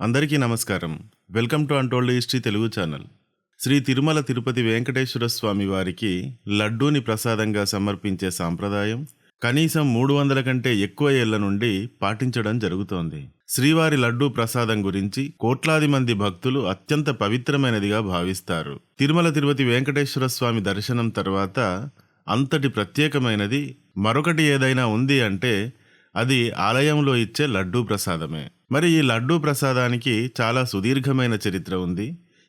అందరికీ నమస్కారం. Welcome to untold history Telugu channel. Shri Tirumala Tirupati Venkateswara Swamy వారికి లడ్డూని ప్రసాదంగా సమర్పించే సాంప్రదాయం కనీసం మూడు వందల కంటే ఎక్కువ ఏళ్ళ నుండి పాటించడం జరుగుతోంది. శ్రీవారి లడ్డూ ప్రసాదం గురించి కోట్లాది మంది భక్తులు అత్యంత పవిత్రమైనదిగా భావిస్తారు. తిరుమల తిరుపతి వెంకటేశ్వర స్వామి దర్శనం తర్వాత అంతటి ప్రత్యేకమైనది మరొకటి ఏదైనా ఉంది అంటే అది ఆలయంలో ఇచ్చే లడ్డూ ప్రసాదమే. మరి ఈ లడ్డూ ప్రసాదానికి చాలా సుదీర్ఘమైన చరిత్ర ఉంది.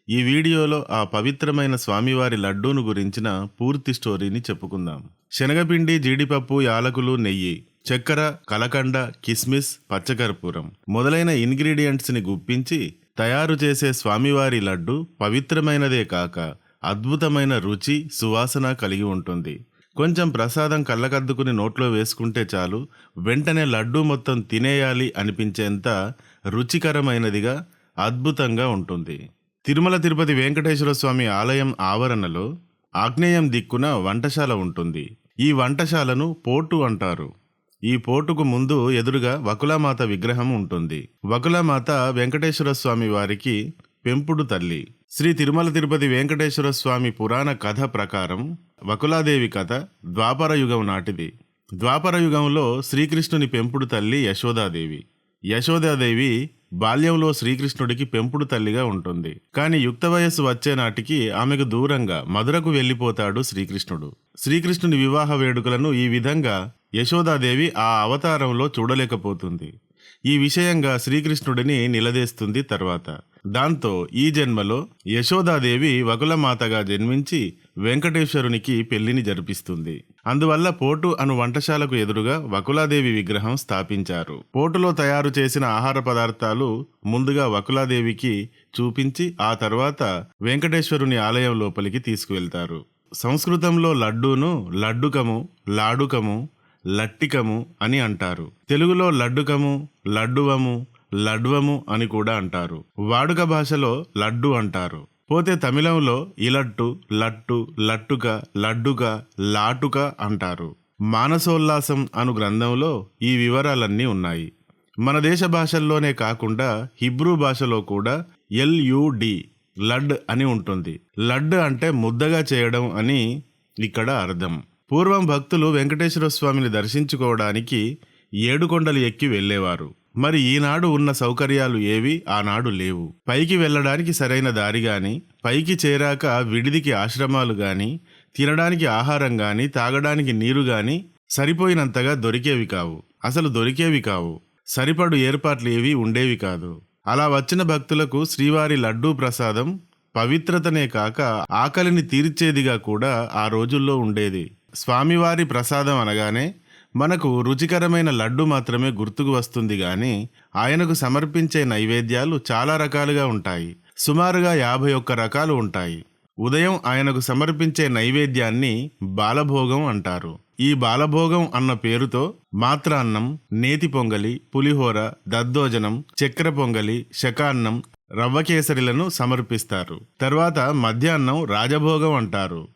ఈ వీడియోలో ఆ పవిత్రమైన స్వామివారి లడ్డూను గురించిన పూర్తి స్టోరీని చెప్పుకుందాం. శనగపిండి జీడిపప్పు యాలకులు నెయ్యి చక్కెర కలకండ కిస్మిస్ పచ్చకర్పూరం మొదలైన ఇంగ్రీడియంట్స్ని గుప్పించి తయారు చేసే స్వామివారి లడ్డు పవిత్రమైనదే కాక అద్భుతమైన రుచి సువాసన కలిగి ఉంటుంది. కొంచెం ప్రసాదం కళ్ళకద్దుకుని నోట్లో వేసుకుంటే చాలు వెంటనే లడ్డూ మొత్తం తినేయాలి అనిపించేంత రుచికరమైనదిగా అద్భుతంగా ఉంటుంది. తిరుమల తిరుపతి వెంకటేశ్వర స్వామి ఆలయం ఆవరణలో ఆగ్నేయం దిక్కున వంటశాల ఉంటుంది. ఈ వంటశాలను పోటు అంటారు. ఈ పోటుకు ముందు ఎదురుగా వకులామాత విగ్రహం ఉంటుంది. వకులామాత వెంకటేశ్వర స్వామి వారికి పెంపుడు తల్లి. శ్రీ తిరుమల తిరుపతి వెంకటేశ్వర స్వామి పురాణ కథ ప్రకారం వకులాదేవి కథ ద్వాపర యుగం నాటిది. ద్వాపర యుగంలో శ్రీకృష్ణుని పెంపుడు తల్లి యశోదాదేవి. యశోదాదేవి బాల్యంలో శ్రీకృష్ణుడికి పెంపుడు తల్లిగా ఉంటుంది. కానీ యుక్త వయస్సు వచ్చే నాటికి ఆమెకు దూరంగా మధురకు వెళ్ళిపోతాడు శ్రీకృష్ణుడు. శ్రీకృష్ణుని వివాహ వేడుకలను ఈ విధంగా యశోదాదేవి ఆ అవతారంలో చూడలేకపోతుంది. ఈ విషయంగా శ్రీకృష్ణుడిని నిలదీస్తుంది తర్వాత. దాంతో ఈ జన్మలో యశోదాదేవి వకులమాతగా జన్మించి వెంకటేశ్వరునికి పెళ్ళిని జరిపిస్తుంది. అందువల్ల పోటు అను వంటశాలకు ఎదురుగా వకులాదేవి విగ్రహం స్థాపించారు. పోటులో తయారు చేసిన ఆహార పదార్థాలు ముందుగా వకులాదేవికి చూపించి ఆ తర్వాత వెంకటేశ్వరుని ఆలయం లోపలికి తీసుకువెళ్తారు. సంస్కృతంలో లడ్డూను లడ్డుకము లాడుకము లట్టికము అని అంటారు. తెలుగులో లడ్డుకము లడ్డువము లడ్వము అని కూడా అంటారు. వాడుక భాషలో లడ్డు అంటారు. పోతే తమిళంలో ఇలట్టు లట్టు లట్టుక లడ్డుక లాటుక అంటారు. మానసోల్లాసం అను గ్రంథంలో ఈ వివరాలన్నీ ఉన్నాయి. మన దేశ భాషల్లోనే కాకుండా హిబ్రూ భాషలో కూడా ఎల్యుడి లడ్ అని ఉంటుంది. లడ్ అంటే ముద్దగా చేయడం అని ఇక్కడ అర్థం. పూర్వం భక్తులు వెంకటేశ్వర స్వామిని దర్శించుకోవడానికి ఏడుకొండలు ఎక్కి వెళ్ళేవారు. మరి ఈనాడు ఉన్న సౌకర్యాలు ఏవి? ఆనాడు లేవు. పైకి వెళ్ళడానికి సరైన దారి గాని పైకి చేరాక విడిదికి ఆశ్రమాలు గాని తినడానికి ఆహారం గాని తాగడానికి నీరు గాని సరిపోయినంతగా దొరికేవి కావు. అసలు దొరికేవి కావు. సరిపడు ఏర్పాట్లు ఏవి ఉండేవి కాదు. అలా వచ్చిన భక్తులకు శ్రీవారి లడ్డూ ప్రసాదం పవిత్రతనే కాక ఆకలిని తీర్చేదిగా కూడా ఆ రోజుల్లో ఉండేది. స్వామివారి ప్రసాదం అనగానే మనకు రుచికరమైన లడ్డు మాత్రమే గుర్తుకు వస్తుంది గాని ఆయనకు సమర్పించే నైవేద్యాలు చాలా రకాలుగా ఉంటాయి. సుమారుగా యాభై ఒక్క రకాలు ఉంటాయి. ఉదయం ఆయనకు సమర్పించే నైవేద్యాన్ని బాలభోగం అంటారు. ఈ బాలభోగం అన్న పేరుతో మాత్రాన్నం నేతి పొంగలి పులిహోర దద్దోజనం చక్కెర పొంగలి శకాన్నం రవ్వ కేసరిలను సమర్పిస్తారు. తర్వాత మధ్యాహ్నం రాజభోగం అంటారు.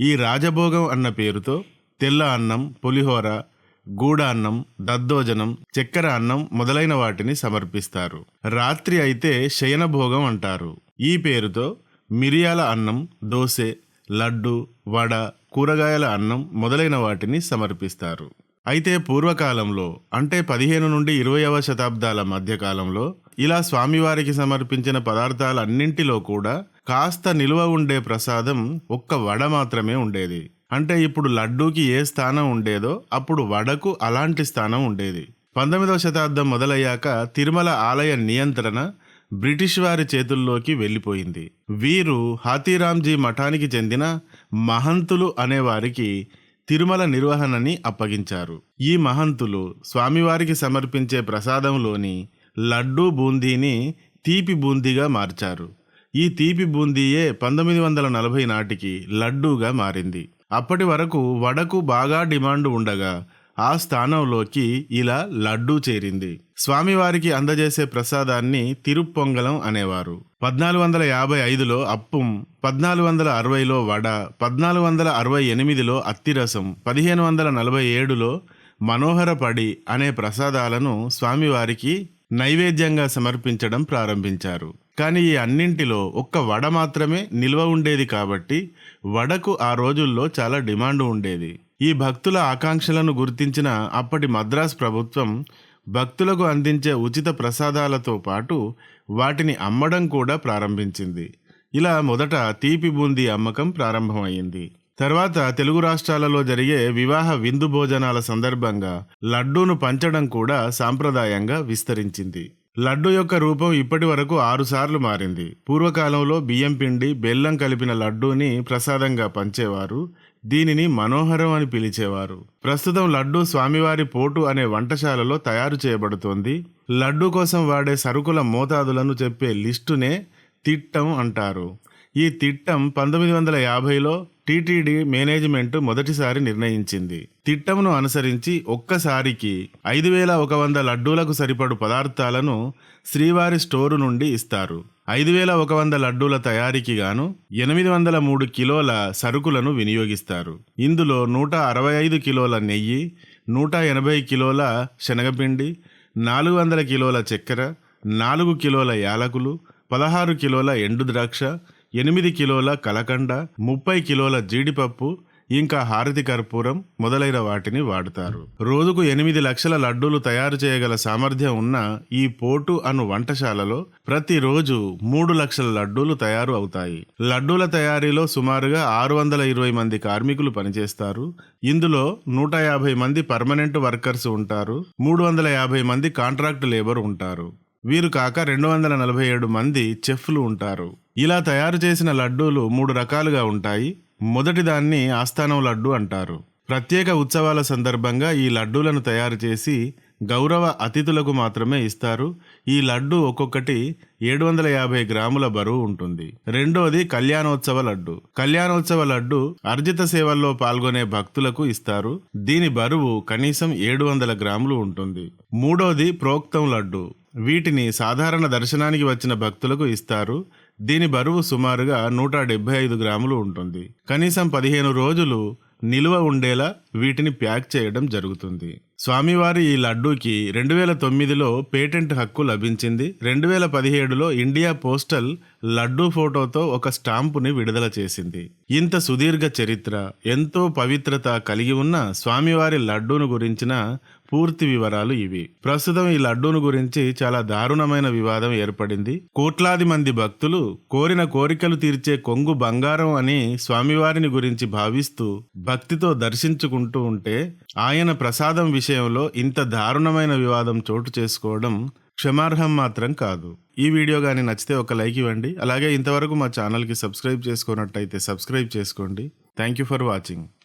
ఈ రాజభోగం అన్న పేరుతో తెల్ల అన్నం పులిహోర గూడాన్నం దద్దోజనం చక్కెర అన్నం మొదలైన వాటిని సమర్పిస్తారు. రాత్రి అయితే శయనభోగం అంటారు. ఈ పేరుతో మిరియాల అన్నం దోసె లడ్డు వడ కూరగాయల అన్నం మొదలైన వాటిని సమర్పిస్తారు. అయితే పూర్వకాలంలో అంటే పదిహేను నుండి ఇరవైవ శతాబ్దాల మధ్యకాలంలో ఇలా స్వామివారికి సమర్పించిన పదార్థాలన్నింటిలో కూడా కాస్త నిలువ ఉండే ప్రసాదం ఒక్క వడ మాత్రమే ఉండేది. అంటే ఇప్పుడు లడ్డూకి ఏ స్థానం ఉండేదో అప్పుడు వడకు అలాంటి స్థానం ఉండేది. పంతొమ్మిదవ శతాబ్దం మొదలయ్యాక తిరుమల ఆలయ నియంత్రణ బ్రిటిష్ వారి చేతుల్లోకి వెళ్ళిపోయింది. వీరు హాతీరాంజీ మఠానికి చెందిన మహంతులు అనేవారికి తిరుమల నిర్వహణని అప్పగించారు. ఈ మహంతులు స్వామివారికి సమర్పించే ప్రసాదంలోని లడ్డూ బూందీని తీపి బూందీగా మార్చారు. ఈ తీపి బూందీయే పంతొమ్మిది వందల నలభై నాటికి లడ్డూగా మారింది. అప్పటి వరకు వడకు బాగా డిమాండ్ ఉండగా ఆ స్థానంలోకి ఇలా లడ్డూ చేరింది. స్వామివారికి అందజేసే ప్రసాదాన్ని తిరుప్పొంగలం అనేవారు. పద్నాలుగు వందల యాభై ఐదులో అప్పుం పద్నాలుగు వందల అరవైలో వడ పద్నాలుగు వందల అరవై ఎనిమిదిలో అత్తిరసం పదిహేను వందల నలభై ఏడులో మనోహర పడి అనే ప్రసాదాలను స్వామివారికి నైవేద్యంగా సమర్పించడం ప్రారంభించారు. కానీ ఈ అన్నింటిలో ఒక్క వడ మాత్రమే నిల్వ ఉండేది కాబట్టి వడకు ఆ రోజుల్లో చాలా డిమాండ్ ఉండేది. ఈ భక్తుల ఆకాంక్షలను గుర్తించిన అప్పటి మద్రాస్ ప్రభుత్వం భక్తులకు అందించే ఉచిత ప్రసాదాలతో పాటు వాటిని అమ్మడం కూడా ప్రారంభించింది. ఇలా మొదట తీపి బూందీ అమ్మకం ప్రారంభమైంది. తర్వాత తెలుగు రాష్ట్రాలలో జరిగే వివాహ విందు భోజనాల సందర్భంగా లడ్డూను పంచడం కూడా సాంప్రదాయంగా విస్తరించింది. లడ్డు యొక్క రూపం ఇప్పటి వరకు ఆరుసార్లు మారింది. పూర్వకాలంలో బియ్యం పిండి బెల్లం కలిపిన లడ్డూని ప్రసాదంగా పంచేవారు. దీనిని మనోహరం అని పిలిచేవారు. ప్రస్తుతం లడ్డు స్వామివారి పోటు అనే వంటశాలలో తయారు చేయబడుతోంది. లడ్డు కోసం వాడే సరుకుల మోతాదులను చెప్పే లిస్టునే తిట్టం అంటారు. ఈ తిట్టం పంతొమ్మిది వందల యాభైలో టీటీడీ మేనేజ్మెంట్ మొదటిసారి నిర్ణయించింది. తిట్టంను అనుసరించి ఒక్కసారికి ఐదు వేల ఒక వంద లడ్డూలకు సరిపడు పదార్థాలను శ్రీవారి స్టోరు నుండి ఇస్తారు. ఐదు వేల ఒక వంద లడ్డూల తయారీకి గాను ఎనిమిది వందల మూడు కిలోల సరుకులను వినియోగిస్తారు. ఇందులో నూట అరవై ఐదు కిలోల నెయ్యి నూట ఎనభై కిలోల శనగపిండి నాలుగు వందల కిలోల చక్కెర నాలుగు కిలోల యాలకులు పదహారు కిలోల ఎండు ద్రాక్ష ఎనిమిది కిలోల కలకండ ముప్పై కిలోల జీడిపప్పు ఇంకా హారతి కర్పూరం మొదలైన వాటిని వాడుతారు. రోజుకు ఎనిమిది లక్షల లడ్డూలు తయారు చేయగల సామర్థ్యం ఉన్న ఈ పోటు అను వంటశాలలో ప్రతిరోజు మూడు లక్షల లడ్డూలు తయారు అవుతాయి. లడ్డూల తయారీలో సుమారుగా ఆరు వందల ఇరవై మంది కార్మికులు పనిచేస్తారు. ఇందులో నూట యాభై మంది పర్మనెంట్ వర్కర్స్ ఉంటారు. మూడు వందల యాభై మంది కాంట్రాక్ట్ లేబర్ ఉంటారు. వీరు కాక రెండు వందల నలభై ఏడు మంది చెఫ్లు ఉంటారు. ఇలా తయారు చేసిన లడ్డూలు మూడు రకాలుగా ఉంటాయి. మొదటిదాన్ని ఆస్థానం లడ్డు అంటారు. ప్రత్యేక ఉత్సవాల సందర్భంగా ఈ లడ్డూలను తయారు చేసి గౌరవ అతిథులకు మాత్రమే ఇస్తారు. ఈ లడ్డు ఒక్కొక్కటి ఏడు వందల యాభై గ్రాముల బరువు ఉంటుంది. రెండోది కళ్యాణోత్సవ లడ్డు. కళ్యాణోత్సవ లడ్డు అర్జిత సేవల్లో పాల్గొనే భక్తులకు ఇస్తారు. దీని బరువు కనీసం ఏడు వందల గ్రాములు ఉంటుంది. మూడోది ప్రోక్తం లడ్డు. వీటిని సాధారణ దర్శనానికి వచ్చిన భక్తులకు ఇస్తారు. దీని బరువు సుమారుగా నూట డెబ్బై ఐదు గ్రాములు ఉంటుంది. కనీసం పదిహేను రోజులు నిలువ ఉండేలా వీటిని ప్యాక్ చేయడం జరుగుతుంది. స్వామివారి ఈ లడ్డూకి రెండు వేల తొమ్మిదిలో పేటెంట్ హక్కు లభించింది. రెండు వేల పదిహేడులో ఇండియా పోస్టల్ లడ్డూ ఫోటోతో ఒక స్టాంపుని విడుదల చేసింది. ఇంత సుదీర్ఘ చరిత్ర ఎంతో పవిత్రత కలిగి ఉన్న స్వామివారి లడ్డూను గురించిన పూర్తి వివరాలు ఇవి. ప్రస్తుతం ఈ లడ్డూను గురించి చాలా దారుణమైన వివాదం ఏర్పడింది. కోట్లాది మంది భక్తులు కోరిన కోరికలు తీర్చే కొంగు బంగారం అని స్వామివారిని గురించి భావిస్తూ భక్తితో దర్శించుకుంటూ ఉంటే ఆయన ప్రసాదం విషయంలో ఇంత దారుణమైన వివాదం చోటు చేసుకోవడం క్షమార్హం మాత్రం కాదు. ఈ వీడియో కానీ నచ్చితే ఒక లైక్ ఇవ్వండి. అలాగే ఇంతవరకు మా ఛానల్కి సబ్స్క్రైబ్ చేసుకున్నట్టయితే సబ్స్క్రైబ్ చేసుకోండి. Thank you for watching.